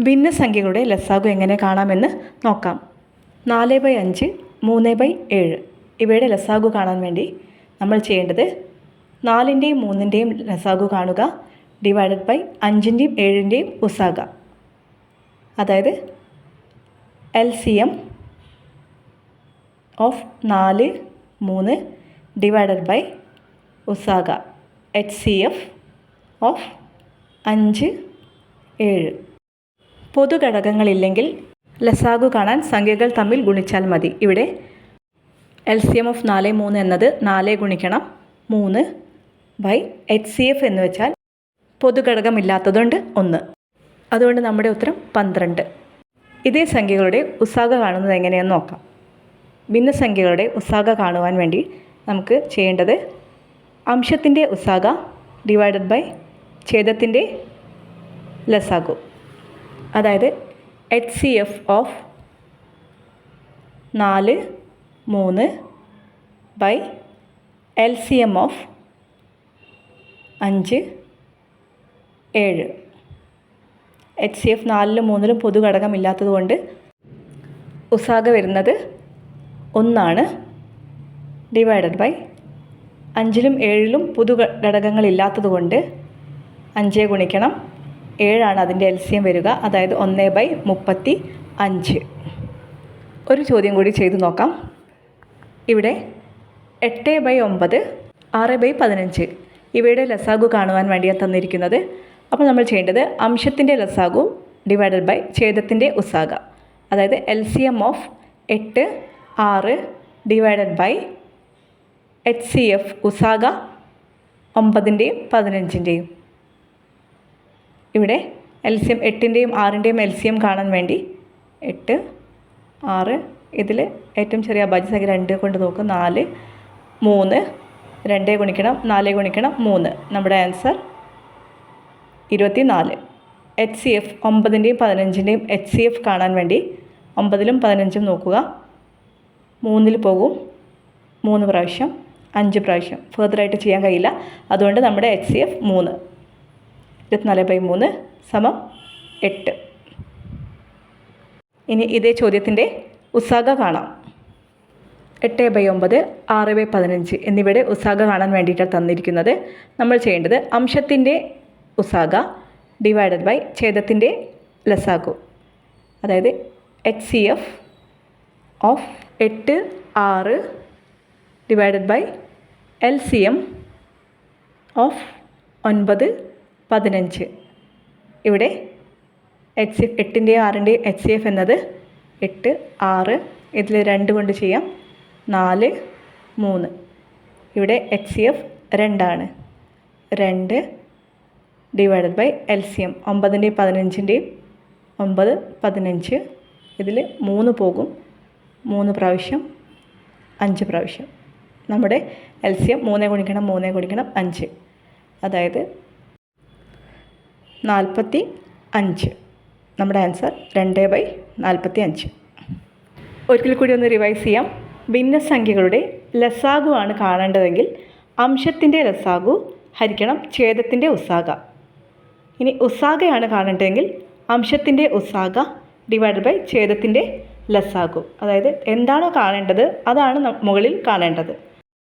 ഭിന്നസംഖ്യകളുടെ ലസാഗു എങ്ങനെ കാണാമെന്ന് നോക്കാം. നാല് ബൈ അഞ്ച് മൂന്ന് ബൈ ഏഴ്. ഇവയുടെ ലസാഗു കാണാൻ വേണ്ടി നമ്മൾ ചെയ്യേണ്ടത് നാലിന്റെയും മൂന്നിന്റെയും ലസാഗു കാണുക ഡിവൈഡഡ് ബൈ അഞ്ചിന്റെയും ഏഴിന്റെയും ഉസാഗ. അതായത് എൽ സി എം ഓഫ് നാല് മൂന്ന് ഡിവൈഡഡ് ബൈ ഉസാഗ. എച്ച് സി എഫ് ഓഫ് അഞ്ച് ഏഴ്. പൊതുഘടകങ്ങളില്ലെങ്കിൽ ലസാഗു കാണാൻ സംഖ്യകൾ തമ്മിൽ ഗുണിച്ചാൽ മതി. ഇവിടെ എൽ സി എം ഓഫ് നാല് മൂന്ന് എന്നത് നാല് ഗുണിക്കണം മൂന്ന് ബൈ എച്ച് സി എഫ് എന്ന് വെച്ചാൽ പൊതുഘടകമില്ലാത്തതുകൊണ്ട് ഒന്ന്. അതുകൊണ്ട് നമ്മുടെ ഉത്തരം പന്ത്രണ്ട്. ഇതേ സംഖ്യകളുടെ ഉസാഗ കാണുന്നത് എങ്ങനെയെന്ന് നോക്കാം. ഭിന്നസംഖ്യകളുടെ ഉസാഗ കാണുവാൻ വേണ്ടി നമുക്ക് ചെയ്യേണ്ടത് അംശത്തിന്റെ ഉസാഗ ഡിവൈഡഡ് ബൈ ഛേദത്തിന്റെ ലസാഗു. അതായത് എച്ച് സി എഫ് ഓഫ് നാല് മൂന്ന് by L C M of അഞ്ച് ഏഴ്. എച്ച് സി എഫ് നാലിലും മൂന്നിലും പൊതു ഘടകമില്ലാത്തത് കൊണ്ട് ഉസാഗ വരുന്നത് ഒന്നാണ് ഡിവൈഡഡ് ബൈ അഞ്ചിലും ഏഴിലും പൊതു ഘടകങ്ങളില്ലാത്തത് കൊണ്ട് അഞ്ച് ഗുണിക്കണം. ഏഴാണ് അതിന്റെ എൽ സി എം വരിക അതായത് ഒന്ന് ബൈ മുപ്പത്തി അഞ്ച്. ഒരു ചോദ്യം കൂടി ചെയ്തു നോക്കാം. ഇവിടെ എട്ട് ബൈ ഒമ്പത് ആറ് ബൈ പതിനഞ്ച്. ഇവയുടെ ലസാഗു കാണുവാൻ വേണ്ടിയാണ് തന്നിരിക്കുന്നത്. അപ്പോൾ നമ്മൾ ചെയ്യേണ്ടത് അംശത്തിന്റെ ലസാഗു ഡിവൈഡഡ് ബൈ ഛേദത്തിന്റെ ഉസാഗ. അതായത് എൽ സി എം ഓഫ് എട്ട് ആറ് divided by H C F ഉസാഗ ഒമ്പതിന്റെയും പതിനഞ്ചിന്റെയും. ഇവിടെ എൽ സി എം എട്ടിന്റെയും ആറിന്റെയും എൽ സി എം കാണാൻ വേണ്ടി എട്ട് ആറ് ഇതിൽ ഏറ്റവും ചെറിയ അഭാജ്യസംഖ്യ രണ്ട് കൊണ്ട് നോക്കും നാല് മൂന്ന് രണ്ട് ഗുണിക്കണം നാല് ഗുണിക്കണം മൂന്ന്. നമ്മുടെ ആൻസർ ഇരുപത്തി നാല് എച്ച് സി എഫ് ഒമ്പതിന്റെയും പതിനഞ്ചിന്റെയും എച്ച് സി എഫ് കാണാൻ വേണ്ടി ഒമ്പതിലും പതിനഞ്ചും നോക്കുക. മൂന്നിൽ പോകും. മൂന്ന് പ്രാവശ്യം അഞ്ച് പ്രാവശ്യം. ഫെർദറായിട്ട് ചെയ്യാൻ കഴിയില്ല. അതുകൊണ്ട് നമ്മുടെ എച്ച് സി എഫ് മൂന്ന്. ഇരുപത്തിനാല് ബൈ മൂന്ന് സമം എട്ട്. ഇനി ഇതേ ചോദ്യത്തിന്റെ ഉസാഗ കാണാം. എട്ട് ബൈ ഒമ്പത് ആറ് ബൈ പതിനഞ്ച് എന്നിവയുടെ ഉസാഗ കാണാൻ വേണ്ടിയിട്ടാണ് തന്നിരിക്കുന്നത്. നമ്മൾ ചെയ്യേണ്ടത് അംശത്തിന്റെ ഉസാഗ ഡിവൈഡഡ് ബൈ ഛേദത്തിന്റെ ലസാഗു. അതായത് എച്ച് സി എഫ് ഓഫ് എട്ട് ആറ് divided by L C M of ഒൻപത് പതിനഞ്ച്. ഇവിടെ എച്ച് എഫ് എട്ടിന്റെയും ആറിന്റെയും എച്ച് സി എഫ് എന്നത് എട്ട് ആറ് ഇതിൽ രണ്ട് കൊണ്ട് ചെയ്യാം. നാല് മൂന്ന്. ഇവിടെ എച്ച് സി എഫ് രണ്ടാണ്. രണ്ട് divided by L C M ഒമ്പതിന്റെയും പതിനഞ്ചിന്റെയും ഒമ്പത് പതിനഞ്ച്. ഇതിൽ മൂന്ന് പോകും. മൂന്ന് പ്രാവശ്യം അഞ്ച് പ്രാവശ്യം. നമ്മുടെ എൽ സി എം മൂന്നേ ഗുണിക്കണം മൂന്നേ ഗുണിക്കണം അഞ്ച്. അതായത് നാൽപ്പത്തി അഞ്ച്. നമ്മുടെ ആൻസർ രണ്ട് ബൈ നാൽപ്പത്തി അഞ്ച്. ഒരിക്കൽ കൂടി ഒന്ന് റിവൈസ് ചെയ്യാം. ഭിന്നസംഖ്യകളുടെ ലസാഗു ആണ് കാണേണ്ടതെങ്കിൽ അംശത്തിന്റെ ലസാഗു ഹരിക്കണം ഛേദത്തിന്റെ ഉസാഗ. ഇനി ഉസാഗയാണ് കാണേണ്ടതെങ്കിൽ അംശത്തിന്റെ ഉസാഗ ഡിവൈഡ് ബൈ ഛേദത്തിന്റെ ലസാഗു. അതായത് എന്താണോ കാണേണ്ടത് അതാണ് മുകളിൽ കാണേണ്ടത്.